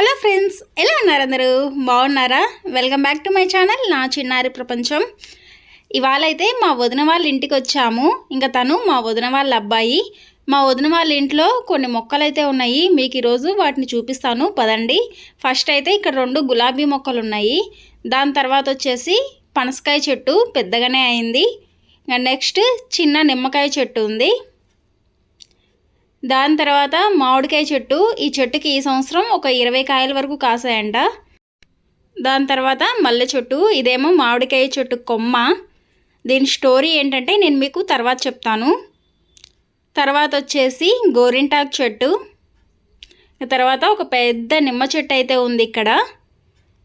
Hello friends ఎలా ఉన్నారు అందరూ? బాగున్నారా? Welcome back to my channel నా చిన్నారి ప్రపంచం. ఇవాళ అయితే మా వదిన వాళ్ళ ఇంటికి వచ్చాము. ఇంకా తను మా వదిన వాళ్ళ అబ్బాయి. మా వదిన వాళ్ళ ఇంట్లో కొన్ని మొక్కలు అయితే ఉన్నాయి. మీకు ఈరోజు వాటిని చూపిస్తాను. పదండి. ఫస్ట్ అయితే ఇక్కడ రెండు గులాబీ మొక్కలు ఉన్నాయి. దాని తర్వాత వచ్చేసి పనసకాయ చెట్టు పెద్దగానే అయింది. ఇంకా నెక్స్ట్ చిన్న నిమ్మకాయ చెట్టు ఉంది. దాని తర్వాత మామిడికాయ చెట్టు. ఈ చెట్టుకి ఈ సంవత్సరం ఒక ఇరవై కాయల వరకు కాసాయంట. దాని తర్వాత మల్లె చెట్టు ఇదేమో మామిడికాయ చెట్టు కొమ్మ. దీని స్టోరీ ఏంటంటే నేను మీకు తర్వాత చెప్తాను. తర్వాత వచ్చేసి గోరింటాకు చెట్టు. తర్వాత ఒక పెద్ద నిమ్మ చెట్టు అయితే ఉంది ఇక్కడ.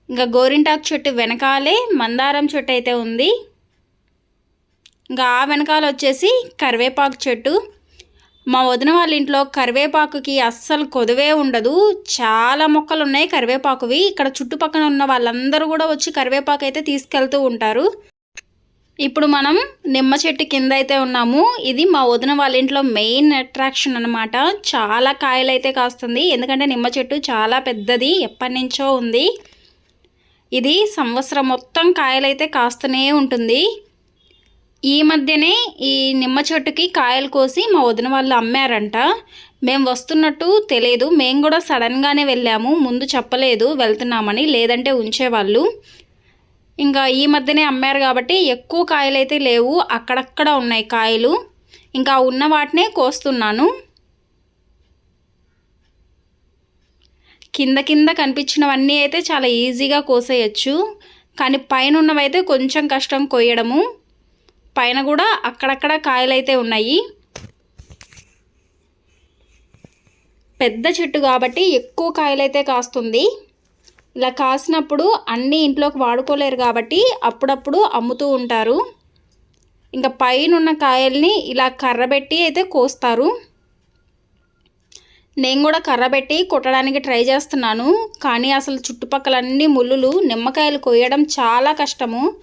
ఇంకా గోరింటాకు చెట్టు వెనకాలే మందారం చెట్టు అయితే ఉంది. ఇంకా ఆ వెనకాల వచ్చేసి కరివేపాకు చెట్టు. మా వదిన వాళ్ళ ఇంట్లో కరివేపాకుకి అస్సలు కొదువే ఉండదు. చాలా మొక్కలు ఉన్నాయి కరివేపాకువి. ఇక్కడ చుట్టుపక్కల ఉన్న వాళ్ళందరూ కూడా వచ్చి కరివేపాకు అయితే తీసుకెళ్తూ ఉంటారు. ఇప్పుడు మనం నిమ్మ చెట్టు కింద అయితే ఉన్నాము. ఇది మా వదిన వాళ్ళ ఇంట్లో మెయిన్ అట్రాక్షన్ అనమాట చాలా కాయలు అయితే కాస్తుంది. ఎందుకంటే నిమ్మ చెట్టు చాలా పెద్దది. ఎప్పటి నుంచో ఉంది. ఇది సంవత్సరం మొత్తం కాయలైతే కాస్తూనే ఉంటుంది. ఈ మధ్యనే ఈ నిమ్మ చెట్టుకి కాయలు కోసి మా వదిన వాళ్ళు అమ్మారంట. మేము వస్తున్నట్టు తెలియదు మేము కూడా సడన్గానే వెళ్ళాము. ముందు చెప్పలేదు వెళ్తున్నామని. లేదంటే ఉంచేవాళ్ళు. ఇంకా ఈ మధ్యనే అమ్మారు కాబట్టి ఎక్కువ కాయలు అయితే లేవు. అక్కడక్కడ ఉన్నాయి కాయలు. ఇంకా ఉన్న వాటినే కోస్తున్నాను. కింద కింద కనిపించినవన్నీ అయితే చాలా ఈజీగా కోసేయచ్చు. కానీ పైన ఉన్నవైతే కొంచెం కష్టం కొయ్యడము. పైన కూడా అక్కడక్కడ కాయలైతే ఉన్నాయి. పెద్ద చెట్టు కాబట్టి ఎక్కువ కాయలైతే కాస్తుంది. ఇలా కాసినప్పుడు అన్నీ ఇంట్లోకి వాడుకోలేరు కాబట్టి అప్పుడప్పుడు అమ్ముతూ ఉంటారు. ఇంకా పైన ఉన్న కాయల్ని ఇలా కర్రబెట్టి అయితే కోస్తారు. నేను కూడా కర్రబెట్టి కొట్టడానికి ట్రై చేస్తున్నాను. కానీ అసలు చుట్టుపక్కల అన్ని ముళ్ళులు నిమ్మకాయలు కొయ్యడం చాలా కష్టము.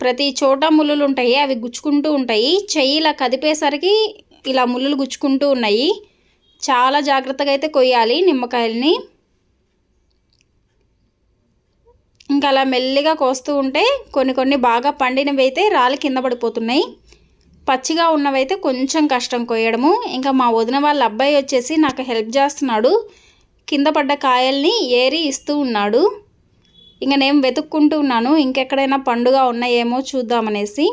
ప్రతి చోట ముళ్ళులు ఉంటాయి అవి గుచ్చుకుంటూ ఉంటాయి. చెయ్యి ఇలా కదిపేసరికి ఇలా ముళ్ళులు గుచ్చుకుంటూ ఉన్నాయి. చాలా జాగ్రత్తగా అయితే కొయ్యాలి నిమ్మకాయలని. ఇంకా అలా మెల్లిగా కోస్తూ ఉంటే కొన్ని కొన్ని బాగా పండినవి అయితే రాలి కింద పడిపోతున్నాయి. పచ్చిగా ఉన్నవైతే కొంచెం కష్టం కొయ్యడము. ఇంకా మా వదిన వాళ్ళ అబ్బాయి వచ్చేసి నాకు హెల్ప్ చేస్తున్నాడు. కింద పడ్డ కాయల్ని ఏరి ఇస్తూ ఉన్నాడు. ఇంకా నేను వెతుక్కుంటూ ఉన్నాను. ఇంకెక్కడైనా పండుగ ఉన్నాయేమో చూద్దామనేసి.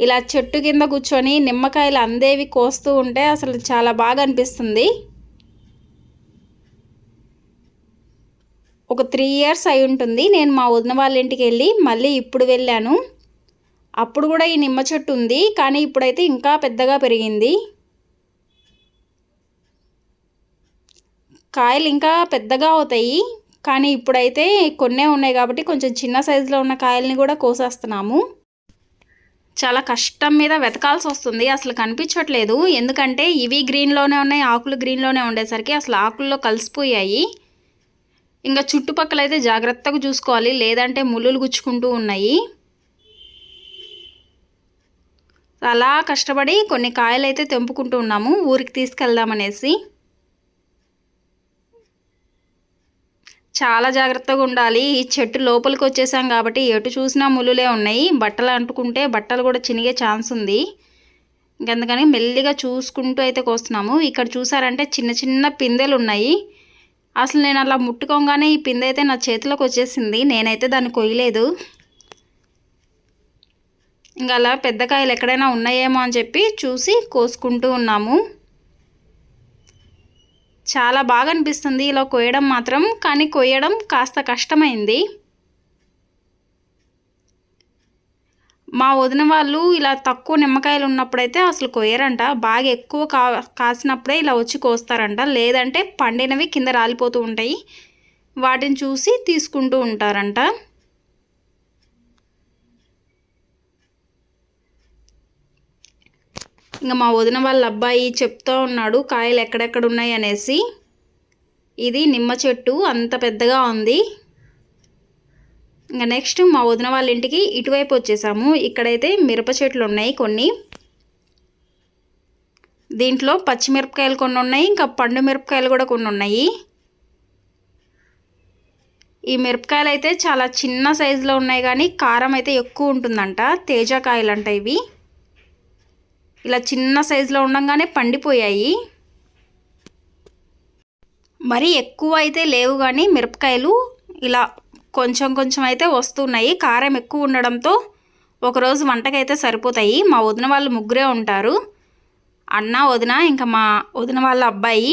ఇలా చెట్టు కింద కూర్చొని నిమ్మకాయలు అందేవి కోస్తూ ఉంటే అసలు చాలా బాగా అనిపిస్తుంది. ఒక త్రీ ఇయర్స్ అయి ఉంటుంది. నేను మా వదిన వాళ్ళ ఇంటికి వెళ్ళి మళ్ళీ ఇప్పుడు వెళ్ళాను. అప్పుడు కూడా ఈ నిమ్మ చెట్టు ఉంది. కానీ ఇప్పుడైతే ఇంకా పెద్దగా పెరిగింది. కాయలు ఇంకా పెద్దగా అవుతాయి. కానీ ఇప్పుడైతే కొన్నే ఉన్నాయి కాబట్టి కొంచెం చిన్న సైజులో ఉన్న కాయల్ని కూడా కోసేస్తున్నాము. చాలా కష్టం మీద వెతకాల్సి వస్తుంది. అసలు కనిపించట్లేదు. ఎందుకంటే ఇవి గ్రీన్లోనే ఉన్నాయి ఆకులు గ్రీన్లోనే ఉండేసరికి అసలు ఆకుల్లో కలిసిపోయాయి. ఇంకా చుట్టుపక్కల అయితే జాగ్రత్తగా చూసుకోవాలి. లేదంటే ముళ్ళులు గుచ్చుకుంటూ ఉన్నాయి. అలా కష్టపడి కొన్ని కాయలు అయితే తెంపుకుంటూ ఉన్నాము. ఊరికి తీసుకెళ్దామనేసి. చాలా జాగ్రత్తగా ఉండాలి. ఈ చెట్టు లోపలికి వచ్చేసాం కాబట్టి ఎటు చూసినా ములులే ఉన్నాయి. బట్టలు అంటుకుంటే బట్టలు కూడా చినిగే ఛాన్స్ ఉంది. ఇంకెందుకని మెల్లిగా చూసుకుంటూ అయితే కోస్తున్నాము. ఇక్కడ చూసారంటే చిన్న చిన్న పిందెలు ఉన్నాయి. అసలు నేను అలా ముట్టుకోగానే ఈ పిందె అయితే నా చేతిలోకి వచ్చేసింది. నేనైతే దాన్ని కొయ్యలేదు. ఇంకా అలా పెద్ద కాయలు ఎక్కడైనా ఉన్నాయేమో అని చెప్పి చూసి కోసుకుంటూ ఉన్నాము. చాలా బాగా అనిపిస్తుంది ఇలా కొయ్యడం మాత్రం కానీ కొయ్యడం కాస్త కష్టమైంది. మా వదిన వాళ్ళు ఇలా తక్కువ నిమ్మకాయలు ఉన్నప్పుడైతే అసలు కొయ్యరంట. బాగా ఎక్కువ కా కాసినప్పుడే ఇలా వచ్చి కోస్తారంట. లేదంటే పండినవి కింద రాలిపోతూ ఉంటాయి. వాటిని చూసి తీసుకుంటూ ఉంటారంట. ఇంకా మా వదిన వాళ్ళ అబ్బాయి చెప్తూ ఉన్నాడు కాయలు ఎక్కడెక్కడ ఉన్నాయి అనేసి. ఇది నిమ్మ చెట్టు అంత పెద్దగా ఉంది. ఇంకా నెక్స్ట్ మా వదిన వాళ్ళ ఇంటికి ఇటువైపు వచ్చేసాము. ఇక్కడైతే మిరప చెట్లు ఉన్నాయి కొన్ని. దీంట్లో పచ్చిమిరపకాయలు కొన్ని ఉన్నాయి ఇంకా పండు మిరపకాయలు కూడా కొన్ని ఉన్నాయి. ఈ మిరపకాయలు అయితే చాలా చిన్న సైజులో ఉన్నాయి కానీ కారం అయితే ఎక్కువ ఉంటుందంట. తేజకాయలు అంట ఇవి. ఇలా చిన్న సైజులో ఉండగానే పండిపోయాయి. మరీ ఎక్కువ అయితే లేవు కానీ మిరపకాయలు ఇలా కొంచెం కొంచెం అయితే వస్తున్నాయి. కారం ఎక్కువ ఉండడంతో ఒకరోజు వంటకైతే సరిపోతాయి. మా వదిన వాళ్ళు ముగ్గురే ఉంటారు. అన్న వదిన ఇంకా మా వదిన వాళ్ళ అబ్బాయి.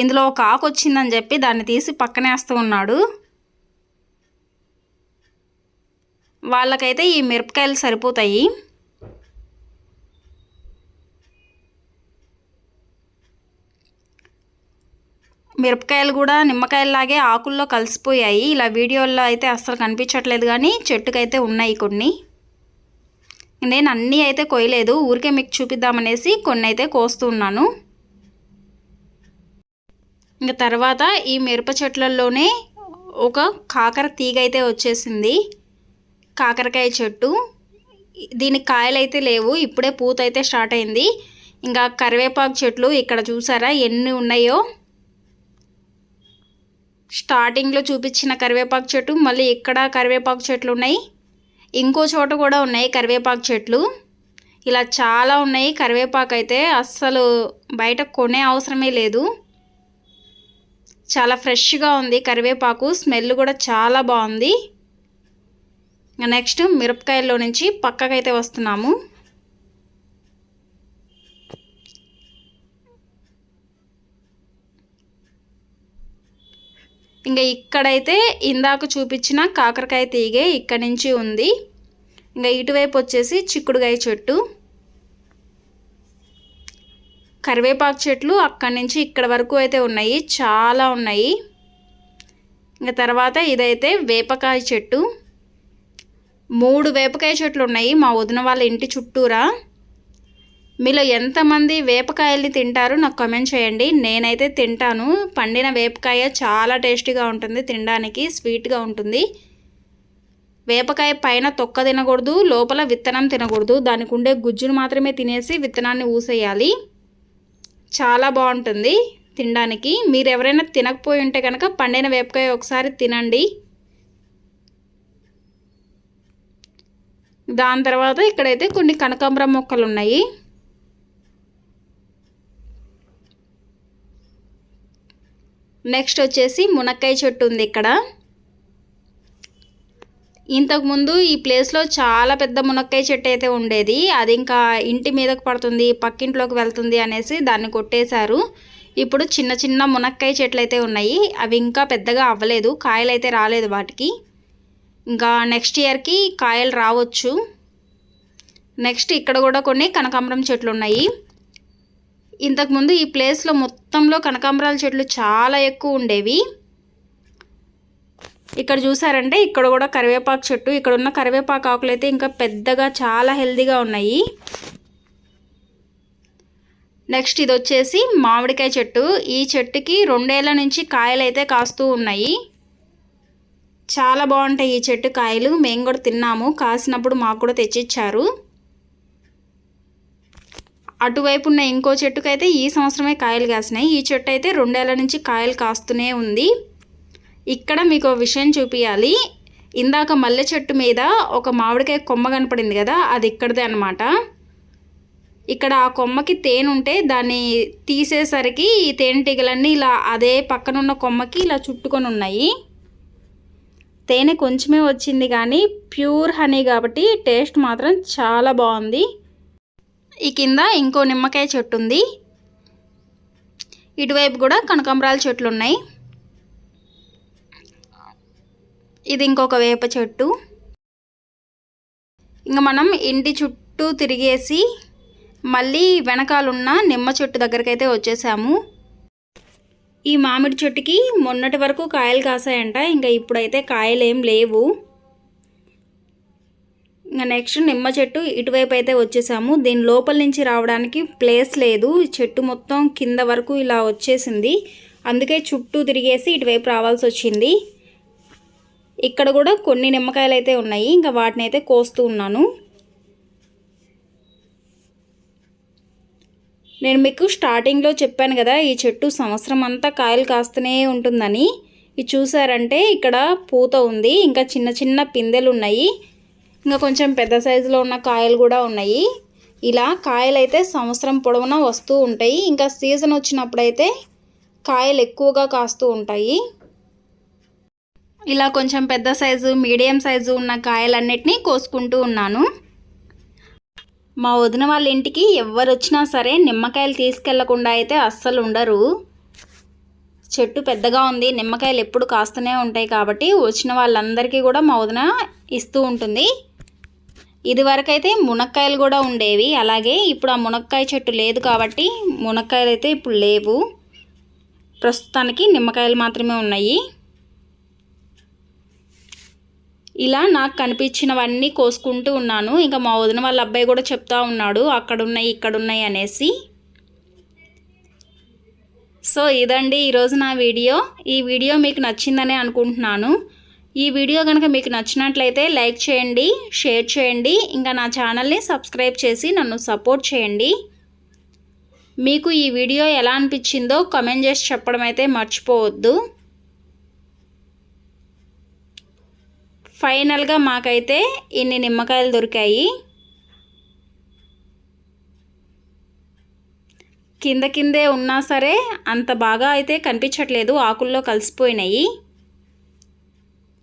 ఇందులో ఒక ఆకు వచ్చిందని చెప్పి దాన్ని తీసి పక్కనేస్తూ ఉన్నాడు. వాళ్ళకైతే ఈ మిరపకాయలు సరిపోతాయి. మిరపకాయలు కూడా నిమ్మకాయలాగే ఆకుల్లో కలిసిపోయాయి. ఇలా వీడియోల్లో అయితే అస్సలు కనిపించట్లేదు కానీ చెట్టుకైతే ఉన్నాయి కొన్ని. నేను అన్నీ అయితే కొయ్యలేదు. ఊరికే మీకు చూపిద్దామనేసి కొన్ని అయితే కోస్తూ ఉన్నాను. ఇంకా తర్వాత ఈ మిరప చెట్లలోనే ఒక కాకర తీగ అయితే వచ్చేసింది. కాకరకాయ చెట్టు. దీనికి కాయలు అయితే లేవు. ఇప్పుడే పూత అయితే స్టార్ట్ అయింది. ఇంకా కరివేపాకు చెట్లు ఇక్కడ చూసారా ఎన్ని ఉన్నాయో? స్టార్టింగ్లో చూపించిన కరివేపాకు చెట్టు మళ్ళీ ఇక్కడ కరివేపాకు చెట్లు ఉన్నాయి. ఇంకో చోట కూడా ఉన్నాయి కరివేపాకు చెట్లు. ఇలా చాలా ఉన్నాయి. కరివేపాకు అయితే అస్సలు బయట కొనే అవసరమే లేదు. చాలా ఫ్రెష్గా ఉంది కరివేపాకు. స్మెల్ కూడా చాలా బాగుంది. నెక్స్ట్ మిరపకాయల్లో నుంచి పక్కకైతే వస్తున్నాము. ఇంకా ఇక్కడైతే ఇందాక చూపించిన కాకరకాయ తీగే ఇక్కడ నుంచి ఉంది. ఇంకా ఇటువైపు వచ్చేసి చిక్కుడుగాయ చెట్టు. కరివేపాకు చెట్లు అక్కడి నుంచి ఇక్కడ వరకు అయితే ఉన్నాయి చాలా ఉన్నాయి. ఇంకా తర్వాత ఇదైతే వేపకాయ చెట్టు. మూడు వేపకాయ చెట్లు ఉన్నాయి మా వదిన వాళ్ళ ఇంటి చుట్టూరా. మీలో ఎంతమంది వేపకాయల్ని తింటారు నాకు కమెంట్ చేయండి. నేనైతే తింటాను. పండిన వేపకాయ చాలా టేస్టీగా ఉంటుంది. తినడానికి స్వీట్గా ఉంటుంది. వేపకాయ పైన తొక్క తినకూడదు లోపల విత్తనం తినకూడదు. దానికి ఉండే గుజ్జును మాత్రమే తినేసి విత్తనాన్ని ఊసేయాలి. చాలా బాగుంటుంది తినడానికి. మీరు ఎవరైనా తినకపోయి ఉంటే కనుక పండిన వేపకాయ ఒకసారి తినండి. దాని తర్వాత ఇక్కడైతే కొన్ని కనకాంబరం మొక్కలు ఉన్నాయి నెక్స్ట్ వచ్చేసి మునక్కాయ చెట్టు ఉంది ఇక్కడ. ఇంతకుముందు ఈ ప్లేస్లో చాలా పెద్ద మునక్కాయ చెట్టు అయితే ఉండేది. అది ఇంకా ఇంటి మీదకు పడుతుంది పక్కింట్లోకి వెళ్తుంది అనేసి దాన్ని కొట్టేశారు. ఇప్పుడు చిన్న చిన్న మునక్కాయ చెట్లు అయితే ఉన్నాయి. అవి ఇంకా పెద్దగా అవ్వలేదు కాయలు అయితే రాలేదు వాటికి. ఇంకా నెక్స్ట్ ఇయర్కి కాయలు రావచ్చు. నెక్స్ట్ ఇక్కడ కూడా కొన్ని కనకాంబరం చెట్లు ఉన్నాయి. ఇంతకుముందు ఈ ప్లేస్లో మొత్తంలో కనకాంబరాల చెట్లు చాలా ఎక్కువ ఉండేవి. ఇక్కడ చూసారంటే ఇక్కడ కూడా కరివేపాకు చెట్టు ఇక్కడ ఉన్న కరివేపాకు ఆకులు అయితే ఇంకా పెద్దగా చాలా హెల్దీగా ఉన్నాయి. నెక్స్ట్ ఇది వచ్చేసి మామిడికాయ చెట్టు. ఈ చెట్టుకి రెండేళ్ళ నుంచి కాయలు అయితే కాస్తూ ఉన్నాయి. చాలా బాగుంటాయి ఈ చెట్టు కాయలు. మేము కూడా తిన్నాము. కాసినప్పుడు మాకు కూడా తెచ్చిచ్చారు. అటువైపు ఉన్న ఇంకో చెట్టుకైతే ఈ సంవత్సరమే కాయలు కాసినాయి. ఈ చెట్టు అయితే రెండేళ్ళ నుంచి కాయలు కాస్తూనే ఉంది. ఇక్కడ మీకు విషయం చూపించాలి ఇందాక మల్లె చెట్టు మీద ఒక మామిడికాయ కొమ్మ కనపడింది కదా అది ఇక్కడదే అనమాట ఇక్కడ ఆ కొమ్మకి తేనె ఉంటే దాన్ని తీసేసరికి ఈ తేనెటీగలన్నీ ఇలా అదే పక్కనున్న కొమ్మకి ఇలా చుట్టుకొని ఉన్నాయి. తేనె కొంచెమే వచ్చింది కానీ ప్యూర్ హనీ కాబట్టి టేస్ట్ మాత్రం చాలా బాగుంది. ఈ కింద ఇంకో నిమ్మకాయ చెట్టు ఉంది. ఇటువైపు కూడా కనకాంబరాల చెట్లు ఉన్నాయి. ఇది ఇంకొక వేప చెట్టు. ఇంకా మనం ఇంటి చుట్టూ తిరిగేసి మళ్ళీ వెనకాలన్న నిమ్మ చెట్టు దగ్గరకైతే వచ్చేసాము. ఈ మామిడి చెట్టుకి మొన్నటి వరకు కాయలు కాసాయంట ఇంకా ఇప్పుడైతే కాయలు లేవు. ఇంకా నెక్స్ట్ నిమ్మ చెట్టు ఇటువైపు అయితే వచ్చేసాము. దీని లోపల నుంచి రావడానికి ప్లేస్ లేదు. చెట్టు మొత్తం కింద వరకు ఇలా వచ్చేసింది. అందుకే చుట్టూ తిరిగేసి ఇటువైపు రావాల్సి వచ్చింది. ఇక్కడ కూడా కొన్ని నిమ్మకాయలు అయితే ఉన్నాయి. ఇంకా వాటిని అయితే కోస్తూ ఉన్నాను. నేను మీకు స్టార్టింగ్లో చెప్పాను కదా ఈ చెట్టు సంవత్సరం అంతా కాయలు కాస్తూనే ఉంటుందని. ఇది చూసారంటే ఇక్కడ పూత ఉంది. ఇంకా చిన్న చిన్న పిందెలు ఉన్నాయి. ఇంకా కొంచెం పెద్ద సైజులో ఉన్న కాయలు కూడా ఉన్నాయి. ఇలా కాయలు అయితే సంవత్సరం పొడవునా వస్తూ ఉంటాయి. ఇంకా సీజన్ వచ్చినప్పుడైతే కాయలు ఎక్కువగా కాస్తూ ఉంటాయి. ఇలా కొంచెం పెద్ద సైజు మీడియం సైజు ఉన్న కాయలన్నిటినీ కోసుకుంటూ ఉన్నాను. మా వదిన వాళ్ళ ఇంటికి ఎవరు వచ్చినా సరే నిమ్మకాయలు తీసుకెళ్ళకుండా అయితే అస్సలు ఉండరు. చెట్టు పెద్దగా ఉంది నిమ్మకాయలు ఎప్పుడు కాస్తూనే ఉంటాయి కాబట్టి వచ్చిన వాళ్ళందరికీ కూడా మా వదిన ఇస్తూ ఉంటుంది. ఇదివరకైతే మునక్కాయలు కూడా ఉండేవి. అలాగే ఇప్పుడు ఆ మునక్కాయ చెట్టు లేదు కాబట్టి మునక్కాయలు అయితే ఇప్పుడు లేవు. ప్రస్తుతానికి నిమ్మకాయలు మాత్రమే ఉన్నాయి. ఇలా నాకు కనిపించినవన్నీ కోసుకుంటూ ఉన్నాను. ఇంకా మా వదిన వాళ్ళ అబ్బాయి కూడా చెప్తా ఉన్నాడు అక్కడ ఉన్నాయి ఇక్కడ ఉన్నాయి అనేసి. సో ఇదండి ఈరోజు నా వీడియో. ఈ వీడియో మీకు నచ్చిందనే అనుకుంటున్నాను. ఈ వీడియో కనుక మీకు నచ్చినట్లయితే లైక్ చేయండి షేర్ చేయండి ఇంకా నా ఛానల్ని సబ్స్క్రైబ్ చేసి నన్ను సపోర్ట్ చేయండి. మీకు ఈ వీడియో ఎలా అనిపించిందో కమెంట్ చేసి చెప్పడం అయితే మర్చిపోవద్దు. ఫైనల్గా మాకైతే ఇన్ని నిమ్మకాయలు దొరికాయి. కింద కిందే ఉన్నా సరే అంత బాగా అయితే కనిపించట్లేదు ఆకుల్లో కలిసిపోయినాయి.